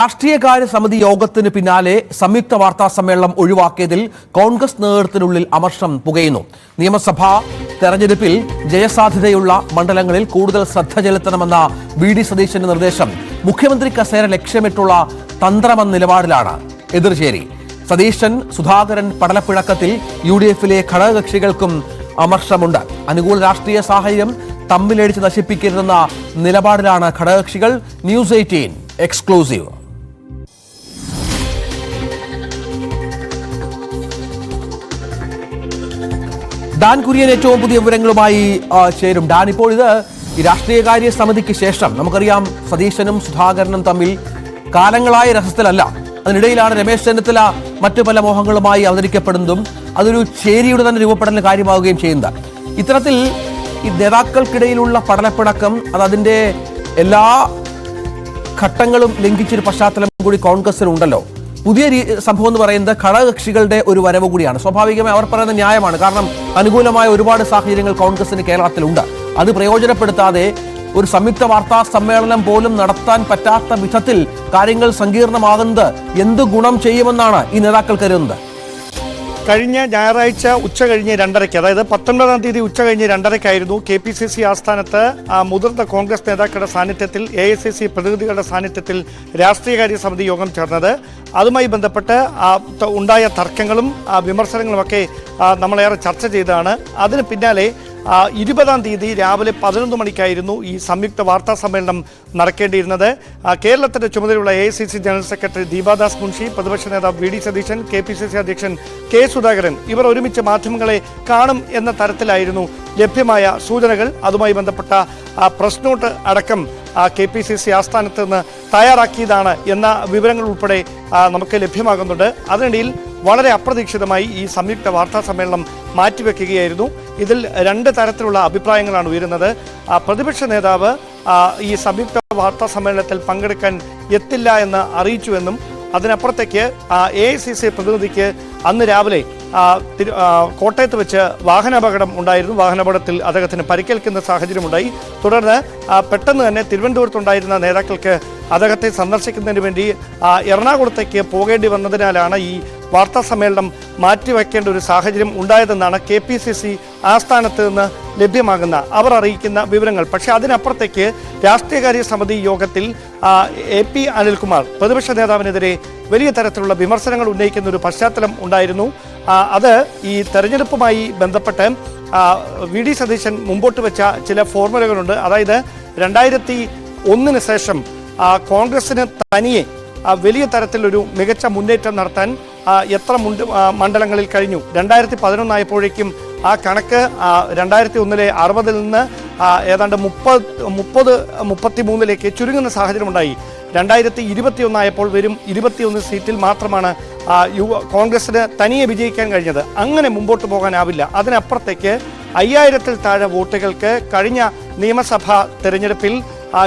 രാഷ്ട്രീയകാര്യ സമിതി യോഗത്തിന് പിന്നാലെ സംയുക്ത വാർത്താ സമ്മേളനം ഒഴിവാക്കിയതിൽ കോൺഗ്രസ് നേതൃത്വത്തിനുള്ളിൽ അമർഷം പുകയുന്നു. നിയമസഭാ തെരഞ്ഞെടുപ്പിൽ ജയസാധ്യതയുള്ള മണ്ഡലങ്ങളിൽ കൂടുതൽ ശ്രദ്ധ ചെലുത്തണമെന്ന വി ഡി സതീശന്റെ നിർദ്ദേശം മുഖ്യമന്ത്രി കസേര ലക്ഷ്യമിട്ടുള്ള തന്ത്രമെന്ന നിലപാടിലാണ് എതിർചേരി. സതീശൻ സുധാകരൻ പടലപ്പിണക്കത്തിൽ യു ഡി എഫിലെ ഘടകകക്ഷികൾക്കും അമർഷമുണ്ട്. അനുകൂല രാഷ്ട്രീയ സാഹചര്യം തമ്മിലടിച്ച് നശിപ്പിക്കരുതെന്ന നിലപാടിലാണ് ഘടകകക്ഷികൾ. News eighteen exclusive. Dan Kurian ഏറ്റവും പുതിയ വിവരങ്ങളുമായി ചേരും. ഡാൻ ഇപ്പോൾ ഇത് ഈ രാഷ്ട്രീയകാര്യ സമിതിക്ക് ശേഷം നമുക്കറിയാം സതീശനും സുധാകരനും തമ്മിൽ കാലങ്ങളായ രഹസ്യത്തിലല്ല. അതിനിടയിലാണ് രമേശ് ചെന്നിത്തല മറ്റു പല മോഹങ്ങളുമായി അവതരിക്കപ്പെടുന്നതും അതൊരു ചേരിയുടെ തന്നെ രൂപപ്പെടലിന് കാര്യമാവുകയും ചെയ്യുന്നത്. ഇത്തരത്തിൽ ഈ നേതാക്കൾക്കിടയിലുള്ള പടലപ്പിണക്കം അത് അതിന്റെ എല്ലാ ഘട്ടങ്ങളും ലംഘിച്ചൊരു പശ്ചാത്തലം കൂടി കോൺഗ്രസിനുണ്ടല്ലോ പുതിയ സംഭവം എന്ന് പറയുന്നത് ഘടകകക്ഷികളുടെ ഒരു വരവ് കൂടിയാണ്. സ്വാഭാവികമായി അവർ പറയുന്ന ന്യായമാണ്. കാരണം അനുകൂലമായ ഒരുപാട് സാഹചര്യങ്ങൾ കോൺഗ്രസിന് കേരളത്തിലുണ്ട്. അത് പ്രയോജനപ്പെടുത്താതെ ഒരു സംയുക്ത വാർത്താ സമ്മേളനം പോലും നടത്താൻ പറ്റാത്ത വിധത്തിൽ കാര്യങ്ങൾ സങ്കീർണമാകുന്നത് എന്ത് ഗുണം ചെയ്യുമെന്നാണ് ഈ നേതാക്കൾ കരുതുന്നത്. കഴിഞ്ഞ ഞായറാഴ്ച ഉച്ച കഴിഞ്ഞ് രണ്ടരയ്ക്ക് അതായത് പത്തൊൻപതാം തീയതി ഉച്ച കഴിഞ്ഞ് രണ്ടരയ്ക്കായിരുന്നു കെ പി സി സി ആസ്ഥാനത്ത് മുതിർന്ന കോൺഗ്രസ് നേതാക്കളുടെ സാന്നിധ്യത്തിൽ എ ഐ സി പ്രതിനിധികളുടെ സാന്നിധ്യത്തിൽ രാഷ്ട്രീയകാര്യ സമിതി യോഗം ചേർന്നത്. അതുമായി ബന്ധപ്പെട്ട് ഉണ്ടായ തർക്കങ്ങളും വിമർശനങ്ങളുമൊക്കെ നമ്മളേറെ ചർച്ച ചെയ്തതാണ്. അതിന് പിന്നാലെ ഇരുപതാം തീയതി രാവിലെ പതിനൊന്ന് മണിക്കായിരുന്നു ഈ സംയുക്ത വാർത്താ സമ്മേളനം നടക്കേണ്ടിയിരുന്നത്. കേരളത്തിന്റെ ചുമതലയുള്ള A C C general secretary Deepadas Munshi പ്രതിപക്ഷ നേതാവ് V D Satheesan K P C C അധ്യക്ഷൻ കെ സുധാകരൻ ഇവർ ഒരുമിച്ച് മാധ്യമങ്ങളെ കാണും എന്ന തരത്തിലായിരുന്നു ലഭ്യമായ സൂചനകൾ. അതുമായി ബന്ധപ്പെട്ട ആ, പ്രസ് നോട്ട് അടക്കം കെ പി സി സി ആസ്ഥാനത്ത് നിന്ന് തയ്യാറാക്കിയതാണ് എന്ന വിവരങ്ങൾ ഉൾപ്പെടെ നമുക്ക് ലഭ്യമാകുന്നുണ്ട്. അതിനിടയിൽ വളരെ അപ്രതീക്ഷിതമായി ഈ സംയുക്ത വാർത്താ സമ്മേളനം മാറ്റിവെക്കുകയായിരുന്നു. ഇതിൽ രണ്ട് തരത്തിലുള്ള അഭിപ്രായങ്ങളാണ് ഉയരുന്നത്. പ്രതിപക്ഷ നേതാവ് ഈ സംയുക്ത വാർത്താ സമ്മേളനത്തിൽ പങ്കെടുക്കാൻ എത്തില്ല എന്ന് അറിയിച്ചുവെന്നും അതിനപ്പുറത്തേക്ക് എ ഐ സി സി പ്രതിനിധിക്ക് അന്ന് രാവിലെ കോട്ടയത്ത് വെച്ച് വാഹനാപകടം ഉണ്ടായിരുന്നു. വാഹനാപകടത്തിൽ അദ്ദേഹത്തിന് പരിക്കേൽക്കുന്ന സാഹചര്യമുണ്ടായി. തുടർന്ന് പെട്ടെന്ന് തന്നെ തിരുവനന്തപുരത്തുണ്ടായിരുന്ന നേതാക്കൾക്ക് അദ്ദേഹത്തെ സന്ദർശിക്കുന്നതിന് വേണ്ടി എറണാകുളത്തേക്ക് പോകേണ്ടി വന്നതിനാലാണ് ഈ വാർത്താ സമ്മേളനം മാറ്റിവെക്കേണ്ട ഒരു സാഹചര്യം ഉണ്ടായതെന്നാണ് കെ പി സി സി ആസ്ഥാനത്ത് നിന്ന് ലഭ്യമാകുന്ന അവർ അറിയിക്കുന്ന വിവരങ്ങൾ. പക്ഷേ അതിനപ്പുറത്തേക്ക് രാഷ്ട്രീയകാര്യ സമിതി യോഗത്തിൽ എ പി അനിൽകുമാർ പ്രതിപക്ഷ നേതാവിനെതിരെ വലിയ തരത്തിലുള്ള വിമർശനങ്ങൾ ഉന്നയിക്കുന്ന ഒരു പശ്ചാത്തലം ഉണ്ടായിരുന്നു. അത് ഈ തെരഞ്ഞെടുപ്പുമായി ബന്ധപ്പെട്ട് വി ഡി സതീശൻ മുമ്പോട്ട് വെച്ച ചില ഫോർമുലകളുണ്ട്. അതായത് രണ്ടായിരത്തി ഒന്നിന് ശേഷം കോൺഗ്രസിന് തനിയെ വലിയ തരത്തിലൊരു മികച്ച മുന്നേറ്റം നടത്താൻ എത്ര മുണ്ട് മണ്ഡലങ്ങളിൽ കഴിഞ്ഞു. രണ്ടായിരത്തി പതിനൊന്നായപ്പോഴേക്കും ആ കണക്ക് രണ്ടായിരത്തി ഒന്നിലെ അറുപതിൽ നിന്ന് ഏതാണ്ട് മുപ്പത് മുപ്പത് മുപ്പത്തി മൂന്നിലേക്ക് ചുരുങ്ങുന്ന സാഹചര്യമുണ്ടായി. രണ്ടായിരത്തി ഇരുപത്തി ഒന്നായപ്പോൾ വെറും ഇരുപത്തിയൊന്ന് സീറ്റിൽ മാത്രമാണ് ആ, യു കോൺഗ്രസിന് തനിയെ വിജയിക്കാൻ കഴിഞ്ഞത് അങ്ങനെ മുമ്പോട്ട് പോകാനാവില്ല. അതിനപ്പുറത്തേക്ക് അയ്യായിരത്തിൽ താഴെ വോട്ടുകൾക്ക് കഴിഞ്ഞ നിയമസഭാ തെരഞ്ഞെടുപ്പിൽ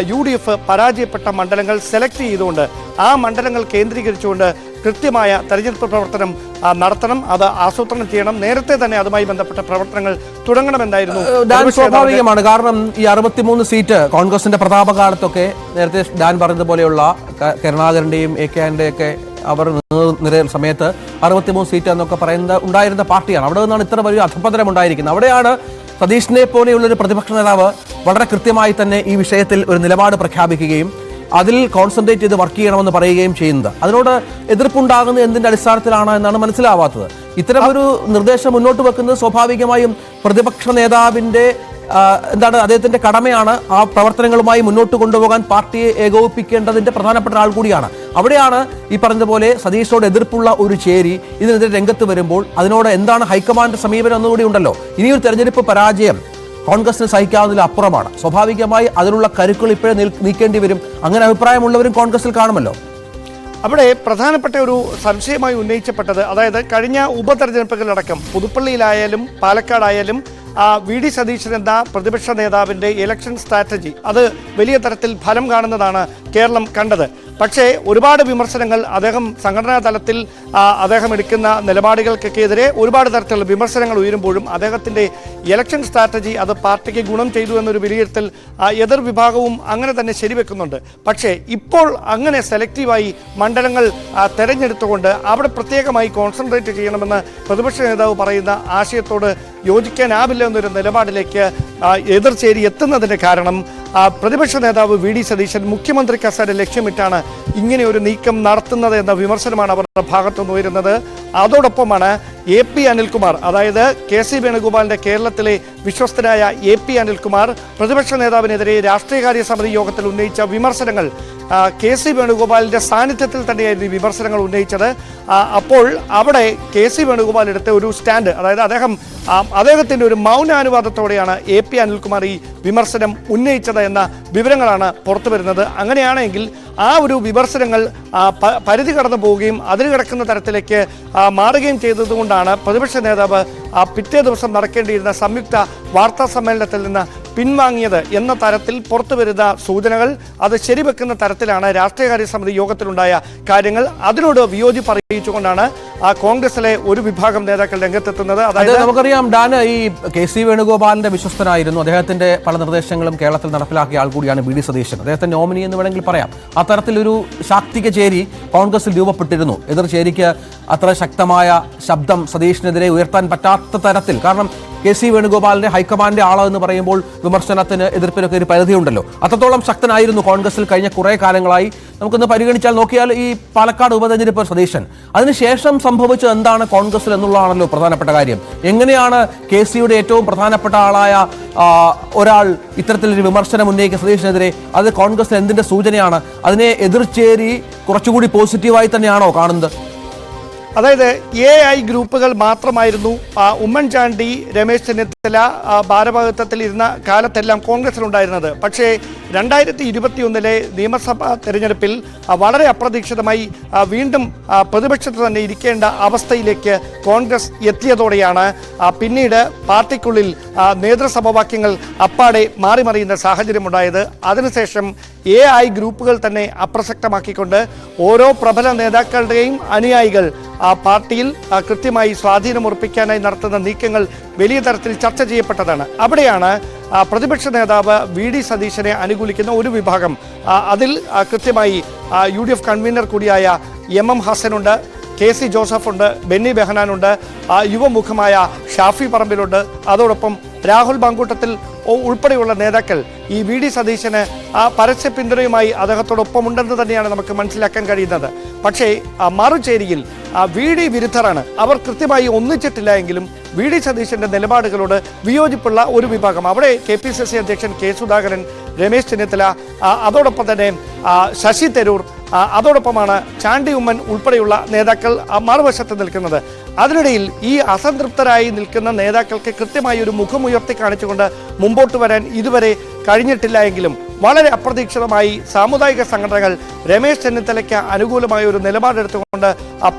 യു ഡി എഫ് പരാജയപ്പെട്ട മണ്ഡലങ്ങൾ സെലക്ട് ചെയ്തുകൊണ്ട് ആ മണ്ഡലങ്ങൾ കേന്ദ്രീകരിച്ചുകൊണ്ട് കൃത്യമായ തെരഞ്ഞെടുപ്പ് പ്രവർത്തനം നടത്തണം അത് ആസൂത്രണം ചെയ്യണം. നേരത്തെ തന്നെ അതുമായി ബന്ധപ്പെട്ട പ്രവർത്തനങ്ങൾ തുടങ്ങണമെന്നായിരുന്നു സ്വാഭാവികമാണ്. കാരണം ഈ അറുപത്തിമൂന്ന് സീറ്റ് കോൺഗ്രസിന്റെ പ്രതാപകാലത്തൊക്കെ നേരത്തെ ഡാൻ പറഞ്ഞതുപോലെയുള്ള കരുണാകരന്റെയും എ കെ ഒക്കെ അവർ നിര സമയത്ത് അറുപത്തിമൂന്ന് സീറ്റ് എന്നൊക്കെ പറയുന്ന ഉണ്ടായിരുന്ന പാർട്ടിയാണ്. അവിടെ നിന്നാണ് ഇത്ര വലിയ അധപതനം ഉണ്ടായിരിക്കുന്നത്. അവിടെയാണ് സതീഷിനെ പോലെയുള്ളൊരു പ്രതിപക്ഷ നേതാവ് വളരെ കൃത്യമായി തന്നെ ഈ വിഷയത്തിൽ ഒരു നിലപാട് പ്രഖ്യാപിക്കുകയും അതിൽ കോൺസെൻട്രേറ്റ് ചെയ്ത് വർക്ക് ചെയ്യണമെന്ന് പറയുകയും ചെയ്യുന്നത്. അതിനോട് എതിർപ്പുണ്ടാകുന്ന എന്തിന്റെ അടിസ്ഥാനത്തിലാണ് എന്നാണ് മനസ്സിലാവാത്തത്. ഇത്തരം ഒരു നിർദ്ദേശം മുന്നോട്ട് വെക്കുന്നത് സ്വാഭാവികമായും പ്രതിപക്ഷ നേതാവിന്റെ എന്താണ് അദ്ദേഹത്തിന്റെ കടമയാണ് ആ പ്രവർത്തനങ്ങളുമായി മുന്നോട്ട് കൊണ്ടുപോകാൻ പാർട്ടിയെ ഏകോപിപ്പിക്കേണ്ടതിന്റെ പ്രധാനപ്പെട്ട ആൾ കൂടിയാണ്. അവിടെയാണ് ഈ പറഞ്ഞതുപോലെ സതീഷോട് എതിർപ്പുള്ള ഒരു ചേരി ഇതിനെതിരെ രംഗത്ത് വരുമ്പോൾ അതിനോട് എന്താണ് ഹൈക്കമാൻഡ് സമീപനം എന്നുകൂടി ഉണ്ടല്ലോ. ഇനിയൊരു തെരഞ്ഞെടുപ്പ് പരാജയം കോൺഗ്രസിന് സഹിക്കാവുന്നതിൽ അപ്പുറമാണ്. സ്വാഭാവികമായി അതിനുള്ള കരുക്കൾ ഇപ്പോഴേ നീക്കേണ്ടി വരും. അങ്ങനെ അഭിപ്രായമുള്ളവരും കോൺഗ്രസിൽ കാണുമല്ലോ. അവിടെ പ്രധാനപ്പെട്ട ഒരു സംശയമായി ഉന്നയിച്ചപ്പെട്ടത് അതായത് കഴിഞ്ഞ ഉപതെരഞ്ഞെടുപ്പുകളിലടക്കം പുതുപ്പള്ളിയിലായാലും പാലക്കാടായാലും വി ഡി സതീശൻ എന്ന പ്രതിപക്ഷ നേതാവിന്റെ ഇലക്ഷൻ സ്ട്രാറ്റജി അത് വലിയ തരത്തിൽ ഫലം കാണുന്നതാണ് കേരളം കണ്ടത്. പക്ഷേ ഒരുപാട് വിമർശനങ്ങൾ അദ്ദേഹം സംഘടനാ തലത്തിൽ അദ്ദേഹം എടുക്കുന്ന നിലപാടുകൾക്കൊക്കെതിരെ ഒരുപാട് തരത്തിലുള്ള വിമർശനങ്ങൾ ഉയരുമ്പോഴും അദ്ദേഹത്തിന്റെ ഇലക്ഷൻ സ്ട്രാറ്റജി അത് പാർട്ടിക്ക് ഗുണം ചെയ്തു എന്നൊരു വിലയിരുത്തൽ എതിർ വിഭാഗവും അങ്ങനെ തന്നെ ശരിവെക്കുന്നുണ്ട്. പക്ഷേ ഇപ്പോൾ അങ്ങനെ സെലക്റ്റീവായി മണ്ഡലങ്ങൾ തെരഞ്ഞെടുത്തുകൊണ്ട് അവിടെ പ്രത്യേകമായി കോൺസെൻട്രേറ്റ് ചെയ്യണമെന്ന് പ്രതിപക്ഷ നേതാവ് പറയുന്ന ആശയത്തോട് യോജിക്കാനാവില്ല എന്നൊരു നിലപാടിലേക്ക് എതിർചേരി എത്തുന്നതിന് കാരണം പ്രതിപക്ഷ നേതാവ് വി ഡി സതീശൻ മുഖ്യമന്ത്രി കസേര ലക്ഷ്യമിട്ടാണ് ഇങ്ങനെ ഒരു നീക്കം നടത്തുന്നത് എന്ന വിമർശനമാണ് അവരുടെ ഭാഗത്തുനിന്ന് ഉയരുന്നത്. അതോടൊപ്പമാണ് എ പി അനിൽകുമാർ അതായത് കെ സി വേണുഗോപാലിന്റെ കേരളത്തിലെ വിശ്വസ്തനായ എ പി അനിൽകുമാർ പ്രതിപക്ഷ നേതാവിനെതിരെ രാഷ്ട്രീയകാര്യ സമിതി യോഗത്തിൽ ഉന്നയിച്ച വിമർശനങ്ങൾ. കെ സി വേണുഗോപാലിന്റെ സാന്നിധ്യത്തിൽ തന്നെയായിരുന്നു ഈ വിമർശനങ്ങൾ ഉന്നയിച്ചത്. അപ്പോൾ അവിടെ കെ സി വേണുഗോപാൽ എടുത്ത ഒരു സ്റ്റാൻഡ് അതായത് അദ്ദേഹം അദ്ദേഹത്തിന്റെ ഒരു മൗനാനുവാദത്തോടെയാണ് എ പി അനിൽകുമാർ ഈ വിമർശനം ഉന്നയിച്ചത് എന്ന വിവരങ്ങളാണ് പുറത്തു വരുന്നത് അങ്ങനെയാണെങ്കിൽ ആ ഒരു വിമർശനങ്ങൾ പരിധി കടന്നു പോവുകയും അതിൽ കിടക്കുന്ന തരത്തിലേക്ക് മാറുകയും ചെയ്തതുകൊണ്ടാണ് പ്രതിപക്ഷ നേതാവ് പിറ്റേ ദിവസം നടക്കേണ്ടിയിരുന്ന സംയുക്ത വാർത്താ സമ്മേളനത്തിൽ നിന്ന് പിൻവാങ്ങിയത് എന്ന തരത്തിൽ പുറത്തു വരുന്ന സൂചനകൾ അത് ശരിവെക്കുന്ന തരത്തിലാണ് രാഷ്ട്രീയകാര്യ സമിതി യോഗത്തിലുണ്ടായ കാര്യങ്ങൾ. അതിനോട് വിയോജിപ്പ് അറിയിച്ചുകൊണ്ടാണ് ആ കോൺഗ്രസിലെ ഒരു വിഭാഗം നേതാക്കൾ രംഗത്തെത്തുന്നത്. അതായത് നമുക്കറിയാം ഡാൻ ഈ കെ സി വേണുഗോപാലിന്റെ വിശ്വസ്തനായിരുന്നു. അദ്ദേഹത്തിന്റെ പല നിർദ്ദേശങ്ങളും കേരളത്തിൽ നടപ്പിലാക്കിയ ആൾ കൂടിയാണ് വി ഡി സതീശൻ. അദ്ദേഹത്തെ നോമിനി എന്ന് വേണമെങ്കിൽ പറയാം. അത്തരത്തിലൊരു ശാക്തിക ചേരി കോൺഗ്രസിൽ രൂപപ്പെട്ടിരുന്നു. എതിർ ചേരിക്ക് അത്ര ശക്തമായ ശബ്ദം സതീഷിനെതിരെ ഉയർത്താൻ പറ്റാത്ത തരത്തിൽ. കാരണം കെ സി വേണുഗോപാലിനെ ഹൈക്കമാൻഡിന്റെ ആളോ എന്ന് പറയുമ്പോൾ വിമർശനത്തിന് എതിർപ്പിനൊക്കെ ഒരു പരിധിയുണ്ടല്ലോ. അത്രത്തോളം ശക്തനായിരുന്നു കോൺഗ്രസിൽ കഴിഞ്ഞ കുറേ കാലങ്ങളായി. നമുക്കൊന്ന് പരിഗണിച്ചാൽ നോക്കിയാൽ ഈ പാലക്കാട് ഉപതെരഞ്ഞെടുപ്പ് സതീശൻ അതിനുശേഷം സംഭവിച്ചത് എന്താണ് കോൺഗ്രസിൽ എന്നുള്ളതാണല്ലോ പ്രധാനപ്പെട്ട കാര്യം. എങ്ങനെയാണ് കെ സിയുടെ ഏറ്റവും പ്രധാനപ്പെട്ട ആളായ ഒരാൾ ഇത്തരത്തിലൊരു വിമർശനം ഉന്നയിക്കുന്ന സതീശനെതിരെ? അത് കോൺഗ്രസിൽ എന്തിന്റെ സൂചനയാണ്? അതിനെ എതിർച്ചേരി കുറച്ചുകൂടി പോസിറ്റീവായി തന്നെയാണോ കാണുന്നത്? അതായത് എ ഐ ഗ്രൂപ്പുകൾ മാത്രമായിരുന്നു ഉമ്മൻചാണ്ടി രമേശ് ചെന്നിത്തല ഭാരഭാഗത്വത്തിൽ ഇരുന്ന കാലത്തെല്ലാം കോൺഗ്രസിലുണ്ടായിരുന്നത് പക്ഷേ രണ്ടായിരത്തി ഇരുപത്തിയൊന്നിലെ നിയമസഭാ തെരഞ്ഞെടുപ്പിൽ വളരെ അപ്രതീക്ഷിതമായി വീണ്ടും പ്രതിപക്ഷത്ത് തന്നെ ഇരിക്കേണ്ട അവസ്ഥയിലേക്ക് കോൺഗ്രസ് എത്തിയതോടെയാണ് പിന്നീട് പാർട്ടിക്കുള്ളിൽ നേതൃസമവാക്യങ്ങൾ അപ്പാടെ മാറി മറിയുന്ന സാഹചര്യമുണ്ടായത്. അതിനുശേഷം എ ഐ ഗ്രൂപ്പുകൾ തന്നെ അപ്രസക്തമാക്കിക്കൊണ്ട് ഓരോ പ്രബല നേതാക്കളുടെയും അനുയായികൾ ആ പാർട്ടിയിൽ കൃത്യമായി സ്വാധീനം ഉറപ്പിക്കാനായി നടത്തുന്ന നീക്കങ്ങൾ വലിയ തരത്തിൽ ചർച്ച ചെയ്യപ്പെട്ടതാണ്. അവിടെയാണ് പ്രതിപക്ഷ നേതാവ് വി ഡി സതീശനെ അനുകൂലിക്കുന്ന ഒരു വിഭാഗം. അതിൽ കൃത്യമായി യു ഡി എഫ് കൺവീനർ കൂടിയായ എം എം ഹസനുണ്ട് കെ സി ജോസഫുണ്ട് ബെന്നി ബെഹനാനുണ്ട് യുവമുഖമായ ഷാഫി പറമ്പിലുണ്ട്. അതോടൊപ്പം രാഹുൽ ബാങ്കൂട്ടത്തിൽ ഉൾപ്പെടെയുള്ള നേതാക്കൾ ഈ വി ഡി സതീശന് ആ പരസ്യ പിന്തുണയുമായി അദ്ദേഹത്തോടൊപ്പമുണ്ടെന്ന് തന്നെയാണ് നമുക്ക് മനസ്സിലാക്കാൻ കഴിയുന്നത്. പക്ഷേ മറുചേരിയിൽ വി ഡി വിരുദ്ധരാണ്. അവർ കൃത്യമായി ഒന്നിച്ചിട്ടില്ല എങ്കിലും വി ഡി സതീശന്റെ നിലപാടുകളോട് വിയോജിപ്പുള്ള ഒരു വിഭാഗം. അവിടെ കെ പി സി സി അധ്യക്ഷൻ കെ സുധാകരൻ രമേശ് ചെന്നിത്തല അതോടൊപ്പം തന്നെ ശശി തരൂർ അതോടൊപ്പമാണ് ചാണ്ടി ഉമ്മൻ ഉൾപ്പെടെയുള്ള നേതാക്കൾ മറുവശത്ത് നിൽക്കുന്നത്. അതിനിടയിൽ ഈ അസംതൃപ്തരായി നിൽക്കുന്ന നേതാക്കൾക്ക് കൃത്യമായി ഒരു മുഖമുയർത്തി കാണിച്ചുകൊണ്ട് മുമ്പോട്ട് വരാൻ ഇതുവരെ കഴിഞ്ഞിട്ടില്ല എങ്കിലും വളരെ അപ്രതീക്ഷിതമായി സാമുദായിക സംഘടനകൾ രമേശ് ചെന്നിത്തലയ്ക്ക് അനുകൂലമായ ഒരു നിലപാടെടുത്തുകൊണ്ട്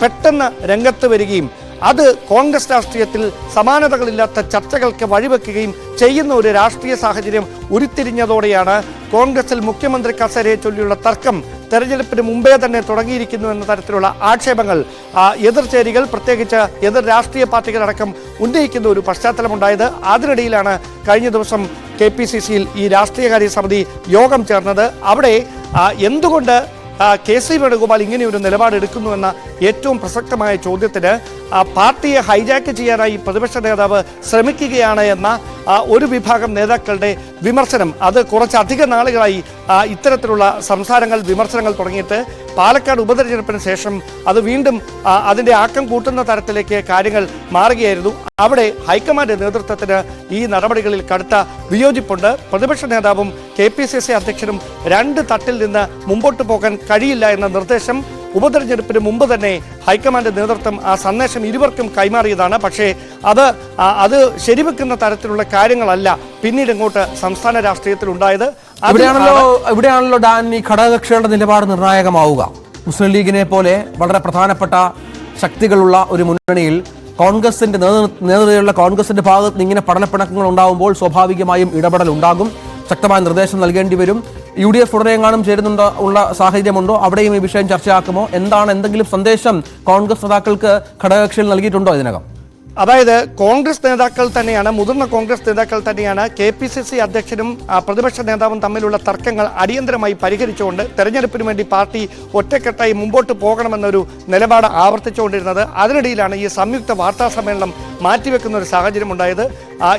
പെട്ടെന്ന് രംഗത്ത് വരികയും അത് കോൺഗ്രസ് രാഷ്ട്രീയത്തിൽ സമാനതകളില്ലാത്ത ചർച്ചകൾക്ക് വഴിവെക്കുകയും ചെയ്യുന്ന ഒരു രാഷ്ട്രീയ സാഹചര്യം ഉരുത്തിരിഞ്ഞതോടെയാണ് കോൺഗ്രസിൽ മുഖ്യമന്ത്രി കസേരയെ ചൊല്ലിയുള്ള തർക്കം തെരഞ്ഞെടുപ്പിന് മുമ്പേ തന്നെ തുടങ്ങിയിരിക്കുന്നു എന്ന തരത്തിലുള്ള ആക്ഷേപങ്ങൾ എതിർ എതിർചേരികൾ പ്രത്യേകിച്ച് എതിർ രാഷ്ട്രീയ പാർട്ടികളടക്കം ഉന്നയിക്കുന്ന ഒരു പശ്ചാത്തലമുണ്ടായത്. അതിനിടയിലാണ് കഴിഞ്ഞ ദിവസം കെ പി സി സിയിൽ ഈ രാഷ്ട്രീയകാര്യ സമിതി യോഗം ചേർന്നത്. അവിടെ എന്തുകൊണ്ട് കെ സി വേണുഗോപാൽ ഇങ്ങനെ ഒരു നിലപാടെടുക്കുന്നുവെന്ന ഏറ്റവും പ്രസക്തമായ ചോദ്യത്തിന് പാർട്ടിയെ ഹൈജാക്ക് ചെയ്യാനായി പ്രതിപക്ഷ നേതാവ് ശ്രമിക്കുകയാണ് എന്ന ഒരു വിഭാഗം നേതാക്കളുടെ വിമർശനം. അത് കുറച്ചധിക നാളുകളായി ഇത്തരത്തിലുള്ള സംസാരങ്ങൾ വിമർശനങ്ങൾ തുടങ്ങിയിട്ട് പാലക്കാട് ഉപതെരഞ്ഞെടുപ്പിന് ശേഷം അത് വീണ്ടും അതിന്റെ ആക്കം കൂട്ടുന്ന തരത്തിലേക്ക് കാര്യങ്ങൾ മാറുകയായിരുന്നു. അവിടെ ഹൈക്കമാൻഡ് നേതൃത്വത്തിന് ഈ നടപടികളിൽ കടുത്ത വിയോജിപ്പുണ്ട്. പ്രതിപക്ഷ നേതാവും കെ പി സി സി അധ്യക്ഷനും രണ്ട് തട്ടിൽ നിന്ന് മുമ്പോട്ട് പോകാൻ കഴിയില്ല എന്ന നിർദ്ദേശം ഉപതെരഞ്ഞെടുപ്പിന് മുമ്പ് തന്നെ ഹൈക്കമാൻഡ് നേതൃത്വം ആ സന്ദേശം ഇരുവർക്കും കൈമാറിയതാണ്. പക്ഷേ അത് അത് ശരിവെക്കുന്ന തരത്തിലുള്ള കാര്യങ്ങളല്ല പിന്നീട് ഇങ്ങോട്ട് സംസ്ഥാന രാഷ്ട്രീയത്തിൽ ഉണ്ടായത്. ഇവിടെയാണല്ലോ ഇവിടെയാണല്ലോ ഡാൻ ഈ ഘടകകക്ഷികളുടെ നിലപാട് നിർണായകമാവുക. മുസ്ലിം ലീഗിനെ പോലെ വളരെ പ്രധാനപ്പെട്ട ശക്തികളുള്ള ഒരു മുന്നണിയിൽ കോൺഗ്രസിന്റെ നേതൃ- നേതൃത്വത്തിലുള്ള കോൺഗ്രസിന്റെ ഭാഗത്ത് നിന്ന് ഇങ്ങനെ പഠനപ്പിണക്കങ്ങൾ ഉണ്ടാകുമ്പോൾ സ്വാഭാവികമായും ഇടപെടൽ ഉണ്ടാകും. ശക്തമായ നിർദ്ദേശം നൽകേണ്ടി വരും. യു ഡി എഫ് ഉടനെങ്ങാനും ചേരുന്നുണ്ടോ ഉള്ള സാഹചര്യമുണ്ടോ? അവിടെയും ഈ വിഷയം ചർച്ചയാക്കുമോ? എന്താണ് എന്തെങ്കിലും സന്ദേശം കോൺഗ്രസ് നേതാക്കൾക്ക് ഘടകകക്ഷികൾ നൽകിയിട്ടുണ്ടോ ഇതിനകം? അതായത് കോൺഗ്രസ് നേതാക്കൾ തന്നെയാണ് മുതിർന്ന കോൺഗ്രസ് നേതാക്കൾ തന്നെയാണ് കെ പി സി സി അധ്യക്ഷനും പ്രതിപക്ഷ നേതാവും തമ്മിലുള്ള തർക്കങ്ങൾ അടിയന്തരമായി പരിഹരിച്ചുകൊണ്ട് തെരഞ്ഞെടുപ്പിന് വേണ്ടി പാർട്ടി ഒറ്റക്കെട്ടായി മുമ്പോട്ട് പോകണമെന്നൊരു നിലപാട് ആവർത്തിച്ചുകൊണ്ടിരുന്നത്. അതിനിടയിലാണ് ഈ സംയുക്ത വാർത്താ സമ്മേളനം മാറ്റിവെക്കുന്ന ഒരു സാഹചര്യം ഉണ്ടായത്.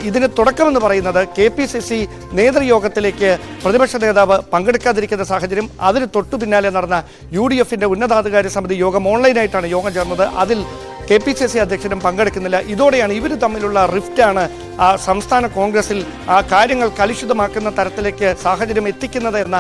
ഇതിന് തുടക്കമെന്ന് പറയുന്നത് കെ പി സി സി നേതൃയോഗത്തിലേക്ക് പ്രതിപക്ഷ നേതാവ് പങ്കെടുക്കാതിരിക്കുന്ന സാഹചര്യം. അതിന് തൊട്ടു പിന്നാലെ നടന്ന യു ഡി എഫിന്റെ ഉന്നതാധികാര സമിതി യോഗം ഓൺലൈനായിട്ടാണ് യോഗം ചേർന്നത്. അതിൽ കെ പി സി സി അധ്യക്ഷനും പങ്കെടുക്കുന്നില്ല. ഇതോടെയാണ് ഇവർ തമ്മിലുള്ള റിഫ്റ്റാണ് ആ സംസ്ഥാന കോൺഗ്രസിൽ ആ കാര്യങ്ങൾ കലുഷിതമാക്കുന്ന തരത്തിലേക്ക് സാഹചര്യം എത്തിക്കുന്നത് എന്ന